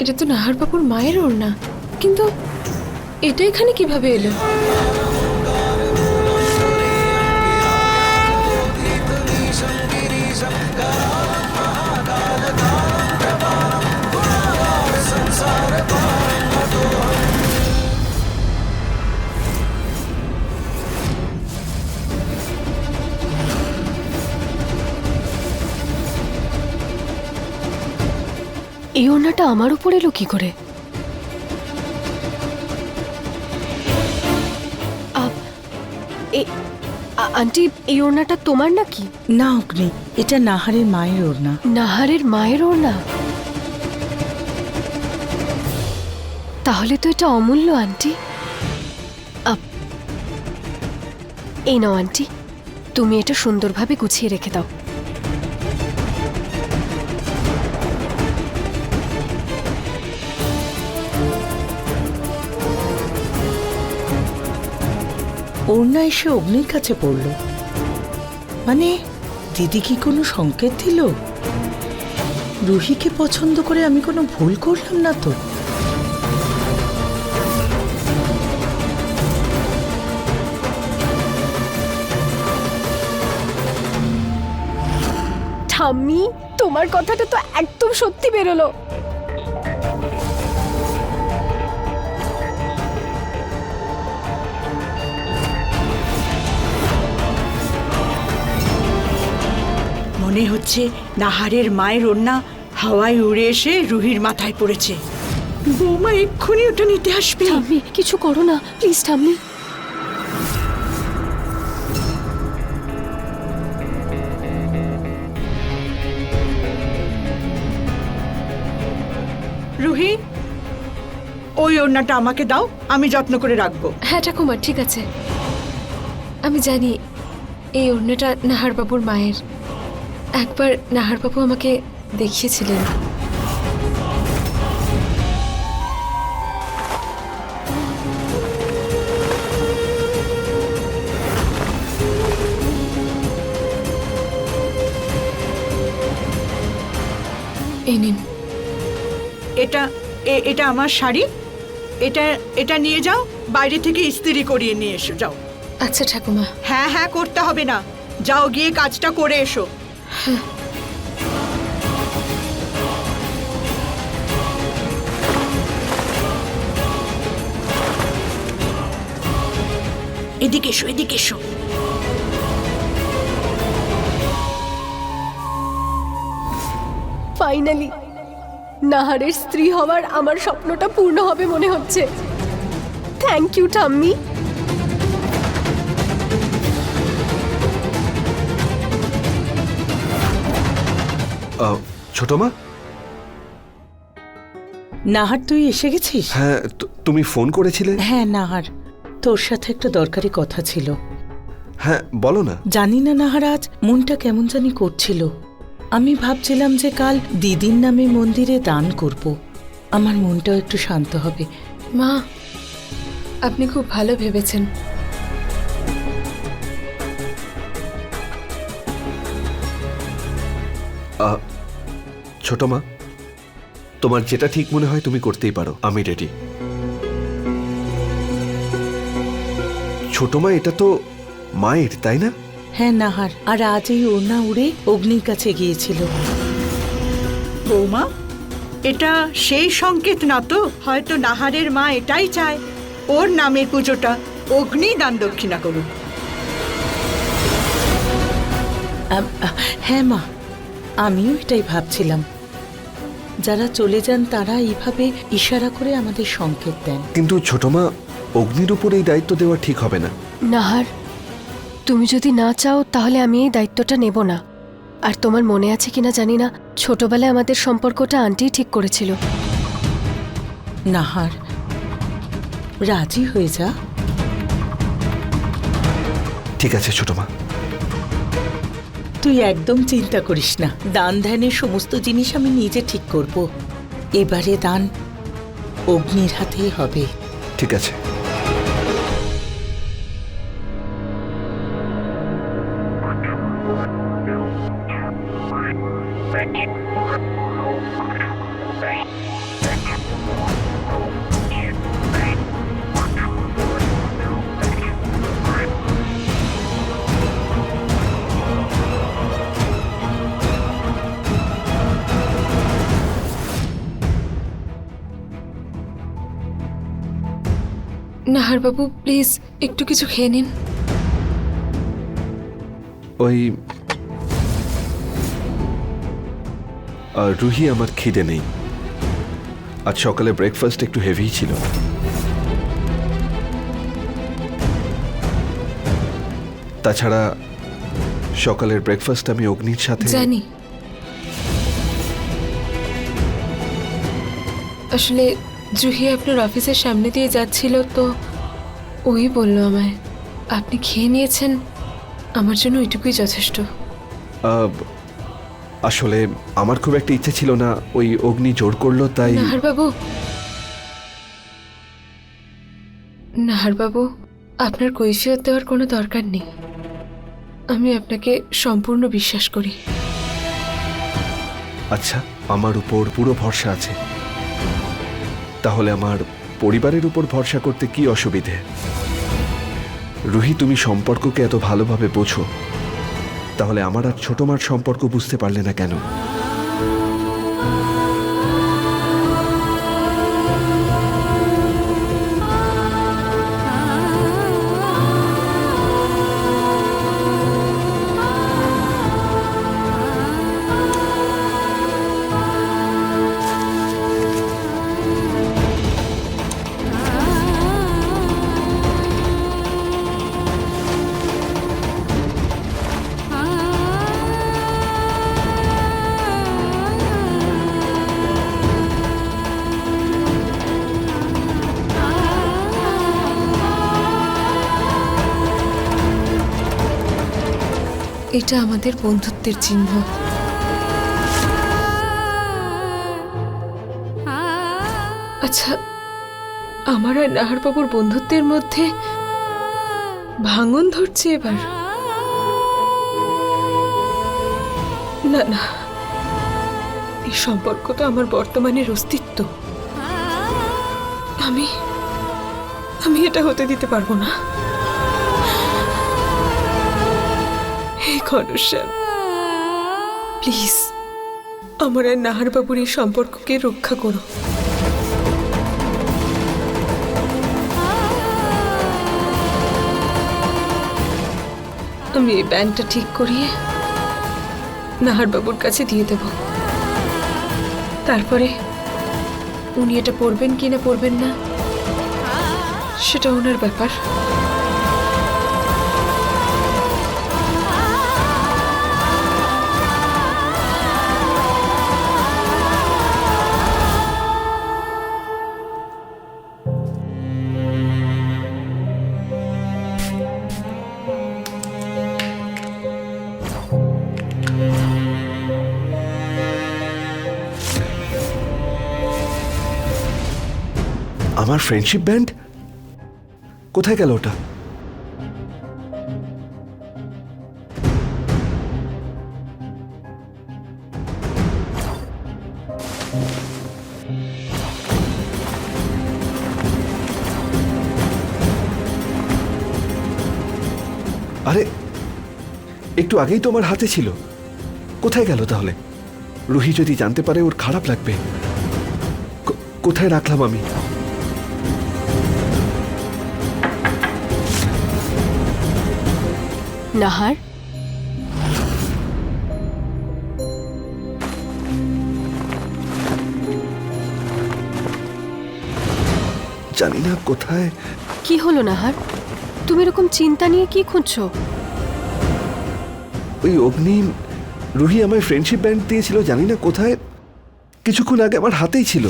এটা তো নাহার বাবুর মায়ের ওড়না। কিন্তু এটা এখানে কীভাবে এলো? এই ওড়নাটা আমার উপর এলো কি করে? আন্টি এই ওড়নাটা তোমার নাকি? না অগ্নি এটা নাহারের মায়ের ওড়না। নাহারের মায়ের ওড়না? তাহলে তো এটা অমূল্য আন্টি। আপ- এই নাও আন্টি। তুমি এটা সুন্দরভাবে গুছিয়ে রেখে দাও। ওড়না এসে অগ্নির কাছে পড়ল। মানে দিদি কি কোনো সংকেত দিল? রুহিকে পছন্দ করে আমি কোনো ভুল করলাম না তো? ঠাম্মি, তোমার কথাটা তো একদম সত্যি বেরোলো। মনে হচ্ছে নাহারের মায়ের ওড়না হাওয়ায় উড়ে এসে রুহির মাথায় পড়েছে। বৌমা এক্ষুনি ওটা নিতে আসবে। ঠাম্মি কিছু করো না প্লিজ ঠাম্মি। রুহি ওই ওড়নাটা আমাকে দাও আমি যত্ন করে রাখব। হ্যাঁ ঠাকুমা ঠিক আছে। আমি জানি এই ওড়নাটা নাহার বাবুর মায়ের। একবার নাহার বাবু আমাকে দেখিয়েছিলেন। এই নিন। এটা এটা আমার শাড়ি। এটা এটা নিয়ে যাও বাইরে থেকে ইস্ত্রি করিয়ে নিয়ে এসো যাও। আচ্ছা ঠাকুমা। হ্যাঁ হ্যাঁ করতে হবে না। যাও গিয়ে কাজটা করে এসো। এদিকে এসো এদিকে এসো। ফাইনালি নাহারের স্ত্রী হওয়ার আমার স্বপ্নটা পূর্ণ হবে মনে হচ্ছে। থ্যাংক ইউ ঠাম্মি। ছোট মা? নাহার তুই এসে গেছিস? হ্যাঁ তু- তুমি ফোন করেছিলে? হ্যাঁ নাহার। তোর সাথে একটা দরকারি কথা ছিল। হ্যাঁ বলো না। জানি না নাহার আজ মনটা কেমন জানি করছিল। আমি ভাবছিলাম যে কাল দিদির নামে মন্দিরে দান করব। আমার মনটাও একটু শান্ত হবে। মা আপনি খুব ভালো ভেবেছেন। আহ, ছোট মা তোমার যেটা ঠিক মনে হয় তুমি করতেই পারো আমি রেডি ছোট মা এটা তো মায়ের তাই না? হ্যাঁ নাহার আর আজ এই ওড়না উড়ে অগ্নির কাছে গিয়েছিল। বৌমা এটা সেই সংকেত না তো? হয়তো নাহারের মা এটাই চায়। ওর নামের পুজোটা অগ্নি দান দক্ষিণা করুক। হ্যাঁ মা আমিও এটাই ভাবছিলাম। যারা চলে যান তারা এইভাবে ইশারা করে আমাদের সংকেত দেন। কিন্তু ছোট মা অগ্নির উপর এই দায়িত্ব দেওয়া ঠিক হবে না। নাহার তুমি যদি না চাও তাহলে আমি এই দায়িত্বটা নেব না। আর তোমার মনে আছে কিনা জানি না ছোটবেলায় আমাদের সম্পর্কটা আন্টিই ঠিক করেছিল। নাহার রাজি হয়ে যা। ঠিক আছে ছোট মা। তুই একদম চিন্তা করিস না। দান ধ্যানের সমস্ত জিনিস আমি নিজে ঠিক করব। এবারে দান অগ্নির হাতেই হবে। ঠিক আছে। নাহারবাবু প্লিজ একটু কিছু খেয়ে নিন। ওই আর রুহি আমার খিদে নেই। আজ সকালে ব্রেকফাস্ট একটু হেভি ছিল। তাছাড়া সকালের ব্রেকফাস্ট আমি অগ্নির সাথে জানি। আসলে জুহি আপনার অফিসের সামনে দিয়ে যাচ্ছিল তো ওই বলল আমায় আপনি খেয়ে নিয়েছেন? আমার জন্য ওইটুকুই যথেষ্ট। আসলে আমার খুব একটা ইচ্ছে ছিল না ওই অগ্নি জোর করল তাই নাহারবাবু। নাহারবাবু আপনার কৈফিয়ত দেওয়ার কোনো দরকার নেই। আমি আপনাকে সম্পূর্ণ বিশ্বাস করি। আচ্ছা আমার উপর পুরো ভরসা আছে। তাহলে আমার পরিবারের উপর ভরসা করতে কি অসুবিধে? রুহি, তুমি সম্পর্ককে এত ভালোভাবে বোঝো, তাহলে আমার আর ছোট মার সম্পর্ক বুঝতে পারলে না কেন? এটা আমাদের বন্ধুত্বের চিহ্ন। আচ্ছা আমার আর নাহারবাবুর বন্ধুত্বের মধ্যে ভাঙন ধরছে এবার। না না, এই সম্পর্ক তো আমার বর্তমানের অস্তিত্ব। আমি আমি এটা হতে দিতে পারব না। ঘনশ্যাম। প্লিজ আমার আর নাহারবাবুর এই সম্পর্ককে রক্ষা করো। আমি এই ব্যান্ডটা ঠিক করিয়ে নাহারবাবুর কাছে দিয়ে দেব। তারপরে উনি এটা পড়বেন কি না পড়বেন না, সেটা ওনার ব্যাপার। আমার ফ্রেন্ডশিপ ব্যান্ড কোথায় গেল ওটা? আরে, একটু আগেই তো আমার হাতে ছিল। কোথায় গেল তাহলে? রুহি যদি জানতে পারে ওর খারাপ লাগবে। কোথায় রাখলাম আমি? নাহার? জানি না কোথায়। কি হলো নাহার? তুমি এরকম চিন্তা নিয়ে কি খুঁজছো? ওই অগ্নি রুহি আমায় ফ্রেন্ডশিপ ব্যান্ড দিয়েছিল জানি না কোথায়। কিছুক্ষণ আগে আমার হাতেই ছিল।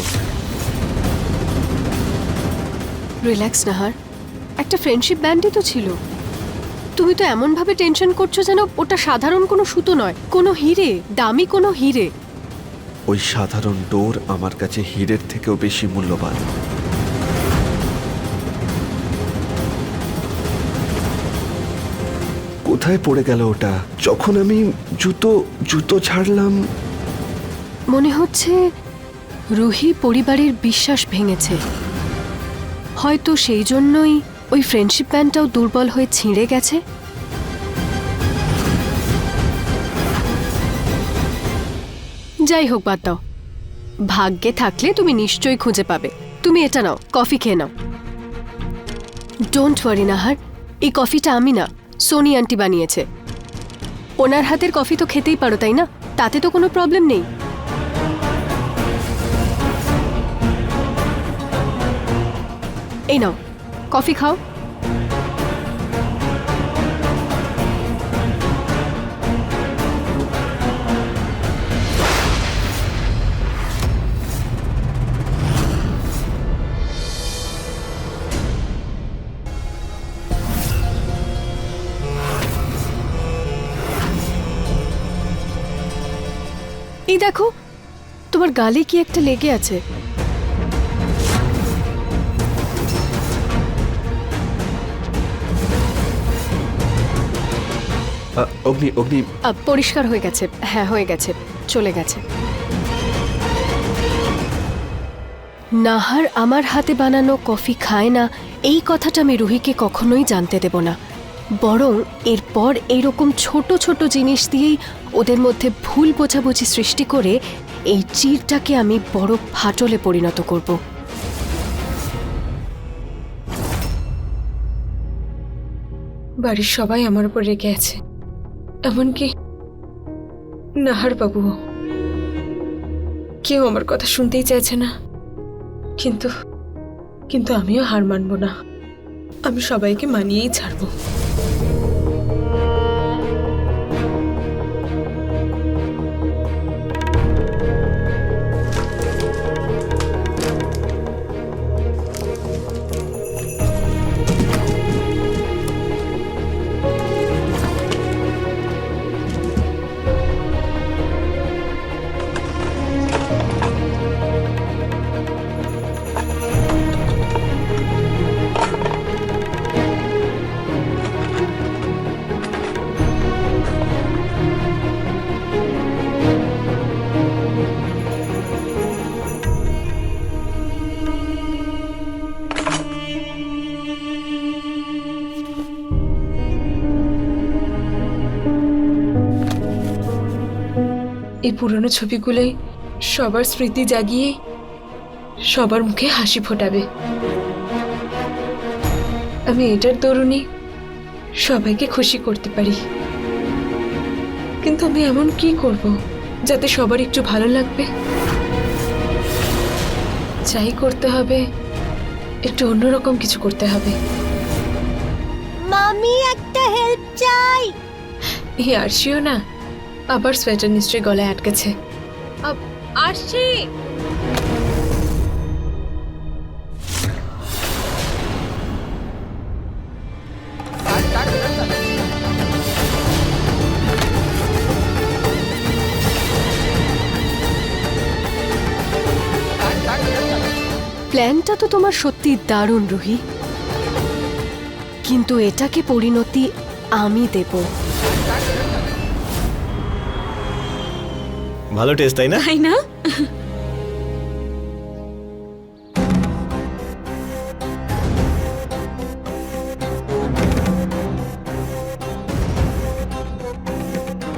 রিল্যাক্স নাহার। একটা ফ্রেন্ডশিপ ব্যান্ডই তো ছিল। তুমি তো এমনভাবে টেনশন করছ যেন ওটা সাধারণ কোনো সুতো নয় কোনো হিরে দামি কোনো হিরে। ওই সাধারণ ডোর আমার কাছে হীরের থেকেও বেশি মূল্যবান। কোথায় পড়ে গেল ওটা? যখন আমি জুতো জুতো ছাড়লাম। মনে হচ্ছে রুহি পরিবারের বিশ্বাস ভেঙেছে। হয়তো সেই জন্যই ওই ফ্রেন্ডশিপ ব্যান্ডটাও দুর্বল হয়ে ছিঁড়ে গেছে? যাই হোক, বাদ দাও। ভাগ্যে থাকলে তুমি নিশ্চয়ই খুঁজে পাবে। তুমি এটা নাও, কফি খেয়ে নাও। Don't worry Nahar. এই কফিটা আমি না, সোনি আন্টি বানিয়েছে। ওনার হাতের কফি তো খেতেই পারো, তাই না? তাতে তো কোনো প্রবলেম নেই। এই নাও। কফি খাও এই দেখো তোমার গালে কি একটা লেগে আছে? অগ্নি অগ্নি। আহ, পরিষ্কার হয়ে গেছে। হ্যাঁ হয়ে গেছে। চলে গেছে। নাহার আমার হাতে বানানো কফি খায় না এই কথাটা আমি রুহিকে কখনোই জানতে দেব না। বরং এরপর এইরকম ছোট ছোট জিনিস দিয়েই ওদের মধ্যে ভুল বোঝাবুঝি সৃষ্টি করে এই চিরটাকে আমি বড় ফাটলে পরিণত করব। বাড়ির সবাই আমার উপর রেগে আছে। এমনকি নাহার বাবু কেউ আমার কথা শুনতেই চাইছে না। কিন্তু কিন্তু আমিও হার মানব না। আমি সবাইকে মানিয়েই ছাড়বো। এই পুরনো ছবিগুলোই সবার স্মৃতি জাগিয়ে সবার মুখে হাসি ফোটাবে। আমি এটার দরুনই সবাইকে খুশি করতে পারি। কিন্তু আমি এমন কি করব যাতে সবার একটু ভালো লাগবে? যাই করতে হবে একটু অন্যরকম কিছু করতে হবে। মামি একটা হেল্প চাই। এই আরশিও না আবার সোয়েটার নিশ্চয়ই গলায় আটকেছে। আসছি! প্ল্যানটা তো তোমার সত্যি দারুণ, রুহি। কিন্তু এটাকে পরিণতি আমি দেব। ভালো টেস্ট তাই না? তাই না?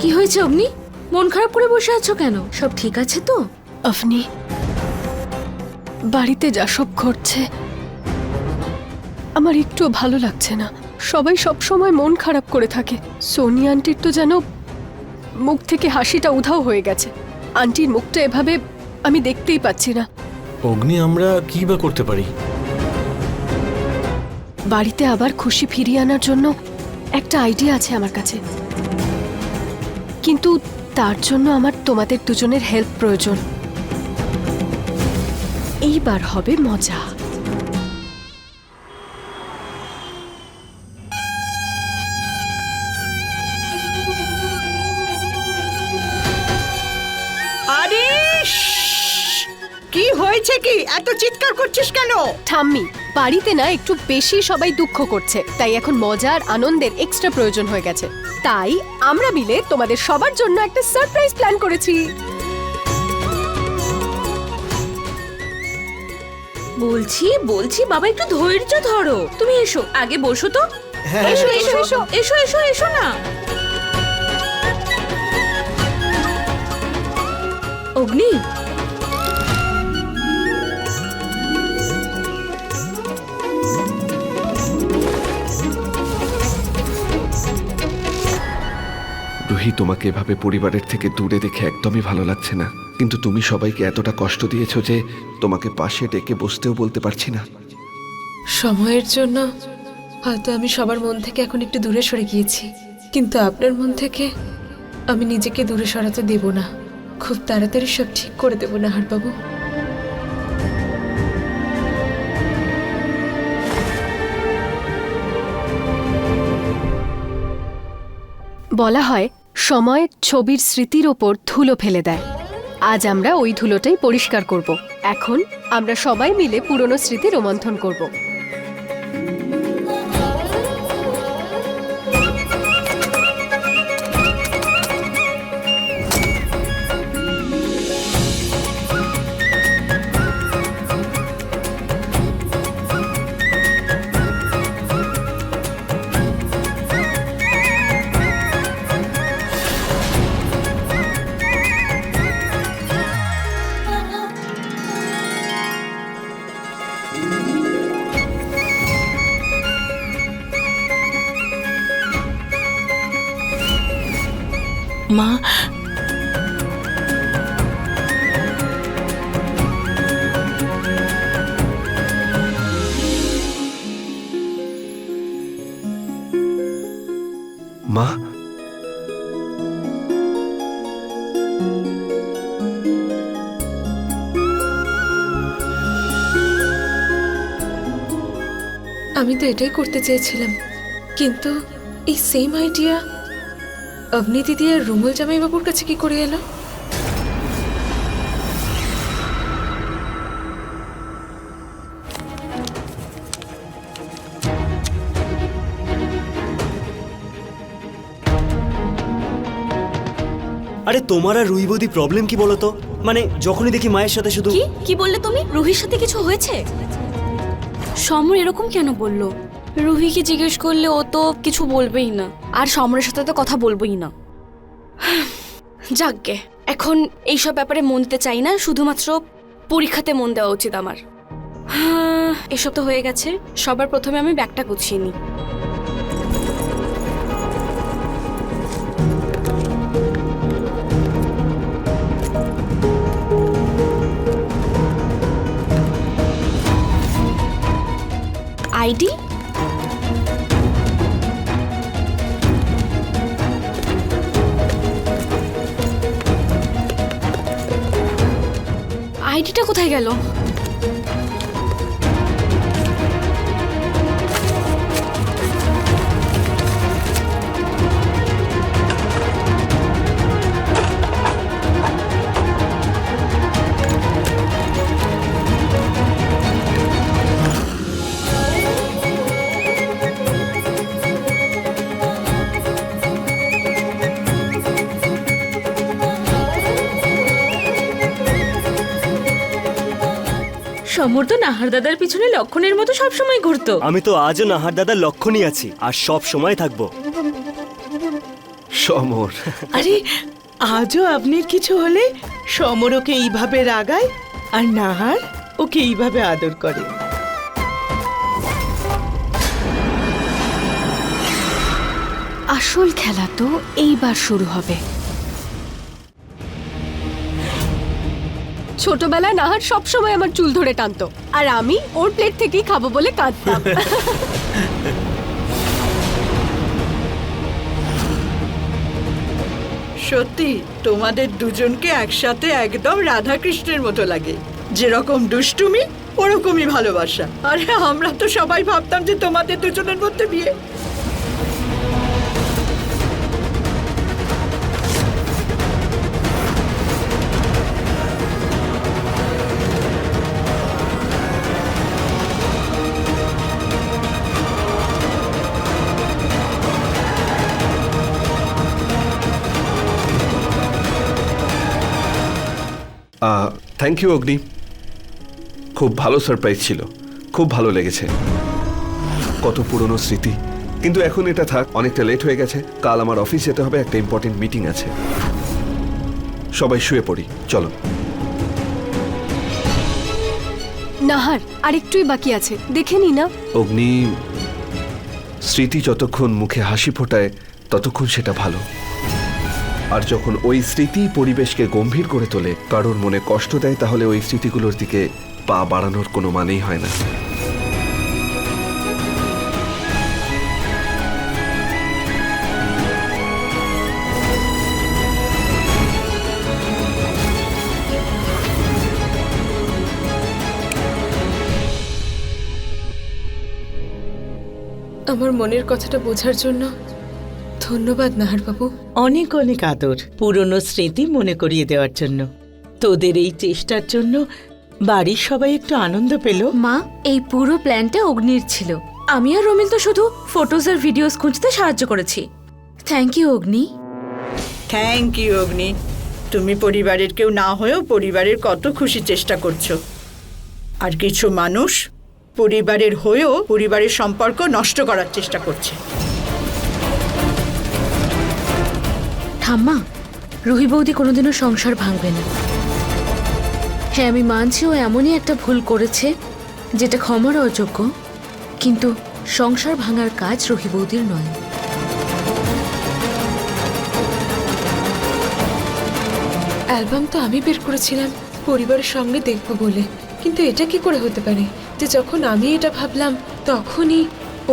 কি হয়েছে অগ্নি মন খারাপ করে বসে আছো কেন? সব ঠিক আছে তো? আপনি বাড়িতে যা সব ঘটছে আমার একটু ভালো লাগছে না। সবাই সব সময় মন খারাপ করে থাকে। সোনি আন্টির তো যেন মুখ থেকে হাসিটা উধাও হয়ে গেছে। আন্টির মুখটা এভাবে আমি দেখতেই পাচ্ছি না। অগ্নি আমরা কি বা করতে পারি? বাড়িতে আবার খুশি ফিরিয়ে আনার জন্য একটা আইডিয়া আছে আমার কাছে। কিন্তু তার জন্য আমার তোমাদের দুজনের হেল্প প্রয়োজন। এইবার হবে মজা। এত চিৎকার করছিস কেন? ঠাম্মি বাড়িতে না একটু বেশি সবাই দুঃখ করছে তাই এখন মজার আনন্দের এক্সট্রা প্রয়োজন হয়ে গেছে। তাই আমরা মিলে তোমাদের সবার জন্য একটা সারপ্রাইজ প্ল্যান করেছি। বলছি বলছি বাবা একটু ধৈর্য ধরো। তুমি এসো আগে বসো তো। হ্যাঁ এসো এসো এসো। এসো এসো এসো না। অগ্নি রুহি তোমাকে এভাবে পরিবারের থেকে দূরে দেখে একদমই ভালো লাগছে না। কিন্তু তুমি সবাইকে এতটা কষ্ট দিয়েছ যে তোমাকে পাশে ডেকে বসতেও বলতে পারছি না। সময়ের জন্য হয়তো আমি সবার মন থেকে এখন একটু দূরে সরে গিয়েছি। কিন্তু আপনার মন থেকে আমি নিজেকে দূরে সরাতে দেব না। খুব তাড়াতাড়ি সব ঠিক করে দেব না নাহারবাবু বলা হয় সময় ছবির স্মৃতির ওপর ধুলো ফেলে দেয়। আজ আমরা ওই ধুলোটাই পরিষ্কার করব। এখন আমরা সবাই মিলে পুরনো স্মৃতি রোমন্থন করব। মা। মা। আমি তো এটাই করতে চেয়েছিলাম কিন্তু এই সেম আইডিয়া অবনি দিদি আর রুমল জামাইবাবুর কাছে কি করে এলো? আরে তোমার আর রুই বৌদি প্রবলেম কি বলো তো মানে যখনই দেখি মায়ের সাথে শুধু কি? কি বললে তুমি? রুহির সাথে কিছু হয়েছে? সমর এরকম কেন বলল? রুহিকে জিজ্ঞেস করলে ও তো কিছু বলবেই না। আর সমরের সাথে তো কথা বলবোই না। যাকগে এখন এইসব ব্যাপারে মন দিতে চাই না, শুধুমাত্র পরীক্ষাতে মন দেওয়া উচিত আমার। এসব তো হয়ে গেছে, সবার প্রথমে আমি ব্যাগটা গুছিয়ে নিই। আইডি? আইডিটা কোথায় গেল? সমর তো নাহার দাদার পিছনে লক্ষণের মতো সবসময় ঘুরতো। আমি তো আজও নাহার দাদার লক্ষণই আছি আর সব সময় থাকব। সমর। আরে আজও আপনার কিছু হলে সমর ওকে এইভাবে রাগায় আর নাহার ওকে এইভাবে আদর করে। আসল খেলা তো এইবার শুরু হবে। ছোটবেলায় নাহার সবসময় আমার চুল ধরে টানতো। আর আমি ওর প্লেট থেকেই খাব বলে কাঁদতাম। সত্যি, তোমাদের দুজনকে একসাথে একদম রাধা কৃষ্ণের মতো লাগে। যেরকম দুষ্টুমি, ওরকমই ভালোবাসা। আরে, আমরা তো সবাই ভাবতাম যে তোমাদের দুজনের মধ্যে বিয়ে থ্যাংক ইউ অগ্নি খুব ভালো সারপ্রাইজ ছিল। খুব ভালো লেগেছে। কত পুরনো স্মৃতি। কিন্তু এখন এটা থাক অনেকটা লেট হয়ে গেছে। কাল আমার অফিস যেতে হবে একটা ইম্পর্টেন্ট মিটিং আছে। সবাই শুয়ে পড়ি চলো। নাহার আরেকটুই বাকি আছে। দেখে নি না? অগ্নি স্মৃতি যতক্ষণ মুখে হাসি ফোটায় ততক্ষণ সেটা ভালো। আর যখন ওই স্মৃতি পরিবেশকে গম্ভীর করে তোলে, কারোর মনে কষ্ট দেয়, তাহলে ওই স্মৃতিগুলোর দিকে পা বাড়ানোর কোনো মানেই হয় না। আমার মনের কথাটা বোঝার জন্য ধন্যবাদ নাহারবাবু। অনেক অনেক আদর পুরনো স্মৃতি মনে করিয়ে দেওয়ার জন্য। তোদের এই চেষ্টার জন্য বাড়ির সবাই একটু আনন্দ পেল। মা এই পুরো প্ল্যানটা অগ্নির ছিল। আমি আর রমিল তো শুধু ফটোজ আর ভিডিওস খুঁজতে সাহায্য করেছি। Thank you Agni. Thank you Agni. তুমি পরিবারের কেউ না হয়েও পরিবারের কত খুশি চেষ্টা করছ। আর কিছু মানুষ পরিবারের হয়েও পরিবারের সম্পর্ক নষ্ট করার চেষ্টা করছে। ঠাম্মা, রুহি বৌদি কোনোদিনও সংসার ভাঙবে না। হ্যাঁ আমি মানছি ও এমনই একটা ভুল করেছে, যেটা ক্ষমার অযোগ্য, কিন্তু সংসার ভাঙার কাজ রুহি বৌদির নয়। অ্যালবাম তো আমি বের করেছিলাম, পরিবারের সঙ্গে দেখব বলে। কিন্তু এটা কি করে হতে পারে? যে যখন আমি এটা ভাবলাম, তখনই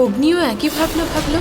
অগ্নিও একই ভাবনা ভাবলো।